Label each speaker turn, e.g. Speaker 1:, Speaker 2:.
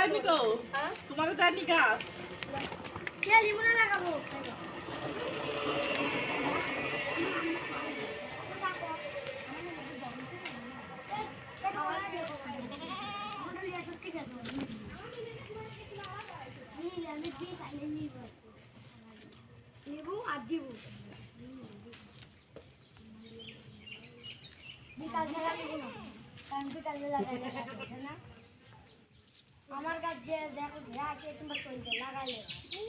Speaker 1: তাই কর কালিমু না
Speaker 2: তোমার গাছ দেয়নি তো তোমার দেয়নি গাছ
Speaker 1: কালিমু না লাগাবো? নেব আর দিব। বিকাল বেলা নেব না। কারণ বিকাল বেলা না আমার যে দেখো ঘেরা আছে তোমরা শরীরে লাগালে।